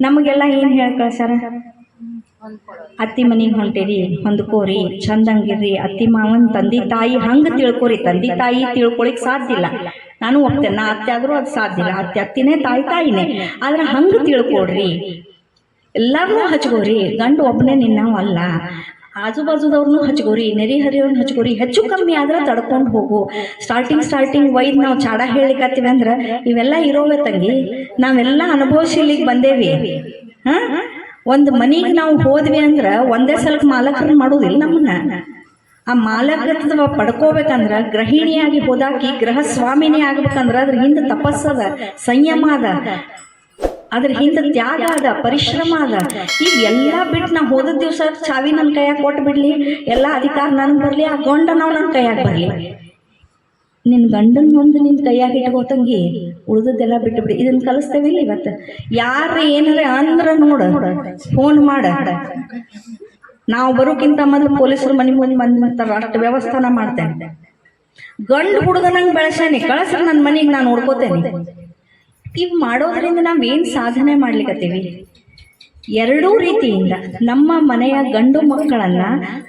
ನಮಗೆಲ್ಲ ಏನು ಹೇಳಿ ಕಳ್ಸ್ಯಾರ? ಅತ್ತಿ ಮನೆಗೆ ಹೊಂಟೇರಿ ಹೊಂದ್ಕೋರಿ ಚಂದಂಗಿರ್ರಿ, ಅತ್ತಿ ಮಾವನ್ ತಂದೆ ತಾಯಿ ಹಂಗೆ ತಿಳ್ಕೊರಿ, ತಂದೆ ತಾಯಿ ತಿಳ್ಕೊಳಿಕ್ ಸಾಧ್ಯ ಇಲ್ಲ. ನಾನು ಹೋಗ್ತೇನೆ ನಾ ಅತ್ತೆ ಆದ್ರೂ ಅದು ಸಾಧ್ಯ ಇಲ್ಲ. ಅತ್ತೆ ಅತ್ತಿನೇ, ತಾಯಿ ತಾಯಿನೇ. ಆದ್ರೆ ಹಂಗೆ ತಿಳ್ಕೊಡ್ರಿ ಎಲ್ಲಾರನ್ನೂ ಹಚ್ಕೋರಿ ಗಂಡು ಒಬ್ಬನೇ ನಿನ್ನವ ಅಲ್ಲ. ಆಜು ಬಾಜುದವ್ರನ್ನೂ ಹಚ್ಕೋರಿ ನೆರೆ ಹರಿಯವ್ರನ್ನ ಹಚ್ಕೋರಿ, ಹೆಚ್ಚು ಕಮ್ಮಿ ಆದ್ರೆ ತಡ್ಕೊಂಡು ಹೋಗು. ಸ್ಟಾರ್ಟಿಂಗ್ ಸ್ಟಾರ್ಟಿಂಗ್ ವೈದ್ ನಾವು ಚಾಡ ಹೇಳಿಕತ್ತೀವಿ ಅಂದ್ರೆ ಇವೆಲ್ಲ ಇರೋವೆ ತಂಗಿ, ನಾವೆಲ್ಲ ಅನುಭವಿಸಿ ಇಲ್ಲಿಗೆ ಬಂದೇವಿ. ಹಾ? ಒಂದು ಮನೆಗೆ ನಾವು ಹೋದ್ವಿ ಅಂದ್ರೆ ಒಂದೇ ಸಲಕ್ಕೆ ಮಾಲಕರನ್ನ ಮಾಡೋದಿಲ್ಲ ನಮ್ಮನ್ನ ಆ ಮಾಲಕತ್ವ ಪಡ್ಕೋಬೇಕಂದ್ರ ಗೃಹಿಣಿಯಾಗಿ ಹೋದಾಕಿ ಗೃಹ ಸ್ವಾಮಿನೇ ಆಗ್ಬೇಕಂದ್ರೆ ಅದ್ರ ಹಿಂದೆ ತಪಸ್ಸದ ಸಂಯಮ ಅದ. ಅದ್ರ ಹಿಂದೆ ತ್ಯಾಗ ಅದ ಪರಿಶ್ರಮ ಅದ. ಈಗ ಎಲ್ಲ ಬಿಟ್ಟು ನಾ ಹೋದ ದಿವಸ ಚಾವಿ ನನ್ನ ಕೈಯಾಗ ಕೊಟ್ಟು ಬಿಡ್ಲಿ ಎಲ್ಲ ಅಧಿಕಾರ ನನ್ಗೆ ಬರಲಿ ಆ ಗಂಡ ನಾವು ನನ್ನ ಕೈಯಾಗ ಬರಲಿ. ನಿನ್ನ ಗಂಡನ ಮುಂದೆ ನಿನ್ನ ಕೈಯಾಗ ಇಟ್ಕೋ ತಂಗಿ ಉಳಿದದ್ದೆಲ್ಲ ಬಿಟ್ಟು ಬಿಡಿ ಇದನ್ನ ಕಲಿಸ್ತೇವಿಲ್ಲ ಇವತ್ತು. ಯಾರು ಏನಾರ ಅಂದ್ರ ನೋಡ ಫೋನ್ ಮಾಡ. ನಾವು ಬರೋಕ್ಕಿಂತ ಮೊದಲು ಪೊಲೀಸರು ಮನೆ ಮುಂದೆ ಬಂದ್ಬಿಡ್ತಾರ ಅಷ್ಟು ವ್ಯವಸ್ಥಾನ ಮಾಡ್ತೇನೆ. ಗಂಡು ಹುಡುಗನಂಗೆ ಬೆಳೆಸೇನೆ ಕಳಿಸ್ರಿ ನನ್ನ ಮನೆಗೆ ನಾನು ನೋಡ್ಕೋತೇನೆ ಇವ್ ಮಾಡೋದ್ರಿಂದ ಏನು ಸಾಧನೆ ಮಾಡ್ಲಿಕತ್ತೀವಿ? ಎರಡೂ ರೀತಿಯಿಂದ ನಮ್ಮ ಮನೆಯ ಗಂಡು ಮಕ್ಕಳನ್ನ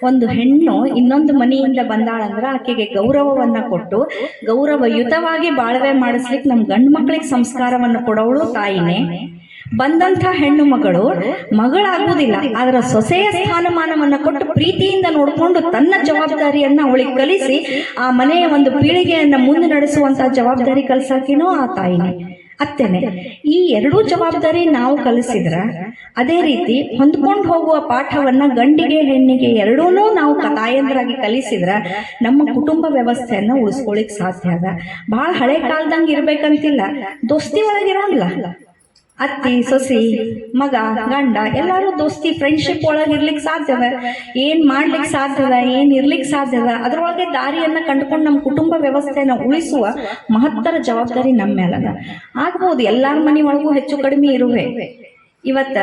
ಒಂದು ಹೆಣ್ಣು ಇನ್ನೊಂದು ಮನೆಯಿಂದ ಬಂದಾಳಂದ್ರೆ ಆಕೆಗೆ ಗೌರವವನ್ನ ಕೊಟ್ಟು ಗೌರವಯುತವಾಗಿ ಬಾಳ್ವೆ ಮಾಡಿಸ್ಲಿಕ್ಕೆ ನಮ್ಮ ಗಂಡು ಮಕ್ಕಳಿಗೆ ಸಂಸ್ಕಾರವನ್ನು ಕೊಡೋಳು ತಾಯಿನೇ. ಬಂದಂಥ ಹೆಣ್ಣು ಮಗಳು ಮಗಳಾಗುವುದಿಲ್ಲ ಅದರ ಸೊಸೆಯ ಸ್ಥಾನಮಾನವನ್ನ ಕೊಟ್ಟು ಪ್ರೀತಿಯಿಂದ ನೋಡಿಕೊಂಡು ತನ್ನ ಜವಾಬ್ದಾರಿಯನ್ನ ಅವಳಿಗೆ ಕಲಿಸಿ ಆ ಮನೆಯ ಒಂದು ಪೀಳಿಗೆಯನ್ನ ಮುಂದೆ ನಡೆಸುವಂತ ಜವಾಬ್ದಾರಿ ಕಲ್ಸಾಕಿನೂ ಆ ತಾಯಿನೇ. ಅತ್ತೆನೆ ಈ ಎರಡೂ ಜವಾಬ್ದಾರಿ ನಾವು ಕಲಿಸಿದ್ರ ಅದೇ ರೀತಿ ಹೊಂದ್ಕೊಂಡು ಹೋಗುವ ಪಾಠವನ್ನ ಗಂಡಿಗೆ ಹೆಣ್ಣಿಗೆ ಎರಡೂ ನಾವು ತಾಯಂದ್ರಾಗಿ ಕಲಿಸಿದ್ರ ನಮ್ಮ ಕುಟುಂಬ ವ್ಯವಸ್ಥೆಯನ್ನ ಉಳಿಸ್ಕೊಳಿಕ್ ಸಾಧ್ಯ ಅದ. ಬಹಳ ಹಳೆ ಕಾಲದಂಗೆ ಇರ್ಬೇಕಂತಿಲ್ಲ, ದೋಸ್ತಿ ಒಳಗಿರೋಂಗಿಲ್ಲ. ಅತ್ತಿ, ಸೊಸಿ, ಮಗ, ಗಂಡ, ಎಲ್ಲರೂ ದೋಸ್ತಿ ಫ್ರೆಂಡ್ಶಿಪ್ ಒಳಗೆ ಇರ್ಲಿಕ್ಕೆ ಸಾಧ್ಯದ ಏನ್ ಮಾಡ್ಲಿಕ್ಕೆ ಸಾಧ್ಯದ ಏನ್ ಇರ್ಲಿಕ್ಕೆ ಸಾಧ್ಯದ ಅದ್ರೊಳಗೆ ದಾರಿಯನ್ನ ಕಂಡುಕೊಂಡು ನಮ್ಮ ಕುಟುಂಬ ವ್ಯವಸ್ಥೆನ ಉಳಿಸುವ ಮಹತ್ತರ ಜವಾಬ್ದಾರಿ ನಮ್ಮ ಮೇಲದ. ಆಗ್ಬೋದು ಎಲ್ಲಾರ ಮನೆ ಒಳಗೂ ಹೆಚ್ಚು ಕಡಿಮೆ ಇರುವೆ. ಇವತ್ತ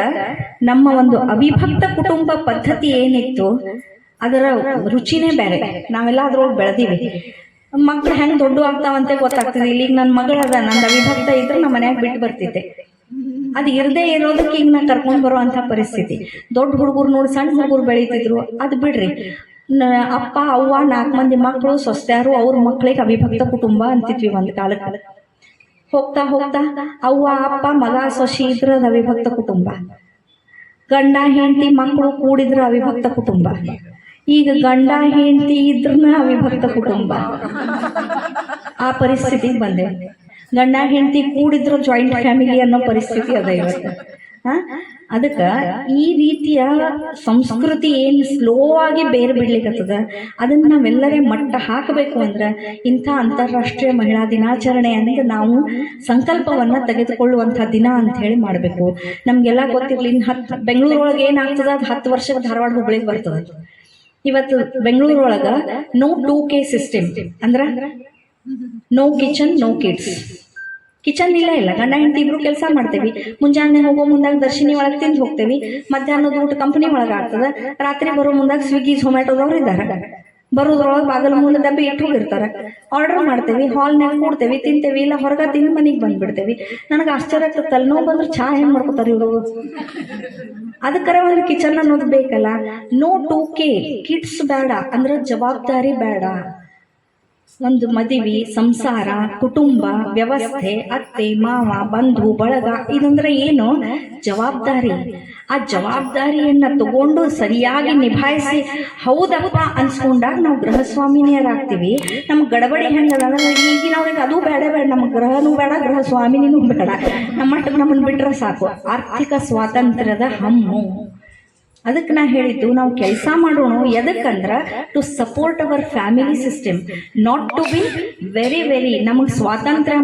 ನಮ್ಮ ಒಂದು ಅವಿಭಕ್ತ ಕುಟುಂಬ ಪದ್ಧತಿ ಏನಿತ್ತು, ಅದರ ರುಚಿನೇ ಬೇರೆ. ನಾವೆಲ್ಲ ಅದ್ರೊಳಗೆ ಬೆಳೆದಿವಿ. ಮಕ್ಳು ಹೆಂಗ್ ದೊಡ್ಡ ಆಗ್ತಾವಂತೆ ಗೊತ್ತಾಗ್ತದೆ. ಇಲ್ಲಿಗೆ ನನ್ನ ಮಗಳದ ನಂದು ಅವಿಭಕ್ತ ಇದ್ರೆ ನಮ್ಮ ಮನ್ಯಾಗ ಬಿಟ್ಟು ಬರ್ತಿದ್ದೆ. ಅದು ಇರದೇ ಇರೋದಕ್ಕೆ ಈಗ ನಾ ಕರ್ಕೊಂಡ್ ಬರುವಂತ ಪರಿಸ್ಥಿತಿ. ದೊಡ್ಡ ಹುಡುಗರು ನೋಡಿ, ಸಣ್ಣ ಹುಡುಗರು ಬೆಳೀತಿದ್ರು, ಅದು ಬಿಡ್ರಿ. ನ- ಅಪ್ಪ, ಅವ್ವ ನಾಲ್ಕು ಮಂದಿ ಮಕ್ಕಳು ಸೊಸ್ತ್ಯಾರು ಅವ್ರ ಮಕ್ಕಳಿಗೆ ಅವಿಭಕ್ತ ಕುಟುಂಬ ಅಂತಿದ್ವಿ ಒಂದು ಕಾಲಕ್ಕೆ ಹೋಗ್ತಾ ಹೋಗ್ತಾ ಅವ್ವ, ಅಪ್ಪ, ಮಗ, ಸೊಸಿ ಇದ್ರ ಅವಿಭಕ್ತ ಕುಟುಂಬ. ಗಂಡ, ಹೆಂಡತಿ ಮಕ್ಕಳು ಕೂಡಿದ್ರು ಅವಿಭಕ್ತ ಕುಟುಂಬ. ಈಗ ಗಂಡ, ಹೆಂಡತಿ ಇದ್ರನ್ನ ಅವಿಭಕ್ತ ಕುಟುಂಬ. ಆ ಪರಿಸ್ಥಿತಿಗೆ ಬಂದೆ. ಗಂಡ ಹೆಂಡತಿ ಕೂಡಿದ್ರು ಜಾಯಿಂಟ್ ಫ್ಯಾಮಿಲಿ ಅನ್ನೋ ಪರಿಸ್ಥಿತಿ ಅದ ಇವತ್ತು. ಅದಕ್ಕೆ ಈ ರೀತಿಯ ಸಂಸ್ಕೃತಿ ಏನು ಸ್ಲೋ ಆಗಿ ಬೇರೆ ಬಿಡ್ಲಿಕ್ಕತ್ತದ ಅದನ್ನ ನಾವೆಲ್ಲರೇ ಮಟ್ಟ ಹಾಕಬೇಕು ಅಂದ್ರೆ ಇಂಥ ಅಂತಾರಾಷ್ಟ್ರೀಯ ಮಹಿಳಾ ದಿನಾಚರಣೆ ಅಂತ ನಾವು ಸಂಕಲ್ಪವನ್ನ ತೆಗೆದುಕೊಳ್ಳುವಂಥ ದಿನ ಅಂತ ಹೇಳಿ ಮಾಡಬೇಕು. ನಮಗೆಲ್ಲ ಗೊತ್ತಿರ್ಲಿ ಇನ್ನು ಹತ್ತು ಬೆಂಗಳೂರೊಳಗೆ ಏನಾಗ್ತದ? ಅದು ಹತ್ತು ವರ್ಷಕ್ಕೆ ಧಾರವಾಡ ಹುಬ್ಳಿಗೆ ಬರ್ತದ. ಇವತ್ತು ಬೆಂಗಳೂರೊಳಗೆ ನೋ ಟೂ ಕೆ ಸಿಸ್ಟಮ್ ಅಂದ್ರೆ no kitchen no kids kitchen ಇಲ್ಲ ಇಲ್ಲ ಗಂಡ ಹೆಂಡತಿ ಇಬ್ರು ಕೆಲಸ ಮಾಡ್ತೇವಿ. ಮುಂಜಾನೆ ಹೋಗೋ ಮುಂದಾಗ ದರ್ಶಿನಿ ಒಳಗೆ ತಿಂದು ಹೋಗ್ತೇವಿ. ಮಧ್ಯಾಹ್ನದ ಊಟ ಕಂಪನಿ ಒಳಗೆ ಆಗ್ತದ. ರಾತ್ರಿ ಬರೋ ಮುಂದಾಗ ಸ್ವಿಗ್ಗಿ ಝೊಮ್ಯಾಟೋದವ್ರು ಇದ್ದಾರೆ. ಬರೋದ್ರೊಳಗೆ ಬಾಗಲ ಮುಂದೆ ಡಬ್ಬಿ ಇಟ್ಟು ಹೋಗಿರ್ತಾರೆ. ಆರ್ಡರ್ ಮಾಡ್ತೇವಿ ಹಾಲ್ನಾಗ ಕೂಡ್ತೇವಿ, ತಿಂತೇವಿ, ಇಲ್ಲ ಹೊರಗೆ ತಿಂದು ಮನೆಗೆ ಬಂದ್ಬಿಡ್ತೇವಿ. ನನಗೆ ಆಶ್ಚರ್ಯ ಆಗ್ತದೆ, ತಲೆನೋವು ಬಂದ್ರೆ ಚಹಾ ಹೆಂಗೆ ಮಾಡ್ಕೋತಾರೆ ಇವರು? ಅದಕ್ಕರ ಒಂದು ಕಿಚನ್ ಅನ್ನೋದು ಬೇಕಲ್ಲ. ನೋ ಟೂ ಕೆ ಕಿಡ್ಸ್ ಬೇಡ, ಅಂದ್ರೆ ಜವಾಬ್ದಾರಿ ಬೇಡ. ಒಂದು ಮದುವೆ, ಸಂಸಾರ, ಕುಟುಂಬ, ವ್ಯವಸ್ಥೆ, ಅತ್ತೆ, ಮಾವ, ಬಂಧು, ಬಳಗ, ಇದಂದ್ರೆ ಏನು? ಜವಾಬ್ದಾರಿ. ಆ ಜವಾಬ್ದಾರಿಯನ್ನ ತಗೊಂಡು ಸರಿಯಾಗಿ ನಿಭಾಯಿಸಿ ಹೌದಪ್ಪ ಅನ್ಸ್ಕೊಂಡಾಗ ನಾವು ಗೃಹಸ್ವಾಮಿನಿಯರಾಗ್ತೀವಿ. ನಮ್ಮ ಗಡಬಡಿ ಹೆಂಗದ? ಈಗಿನ ಅವ್ರಿಗೆ ಅದು ಬೇಡ ಬೇಡ. ನಮ್ಮ ಗೃಹನೂ ಬೇಡ ಗೃಹ ಸ್ವಾಮಿನಿನೂ ಬೇಡ. ನಮ್ಮ ನಮ್ಮನ್ನ ನಮ್ಮನ್ನು ಬಿಟ್ರೆ ಸಾಕು. ಆರ್ಥಿಕ ಸ್ವಾತಂತ್ರ್ಯದ ಹಮ್ಮು. ಅದಕ್ಕೆ ನಾ ಹೇಳಿದ್ದು, ನಾವು ಕೆಲಸ ಮಾಡೋಣ. ಎದಕ್ಕಂದ್ರೆ to support our family system not to be very very ನಮಗೆ ಸ್ವಾತಂತ್ರ್ಯ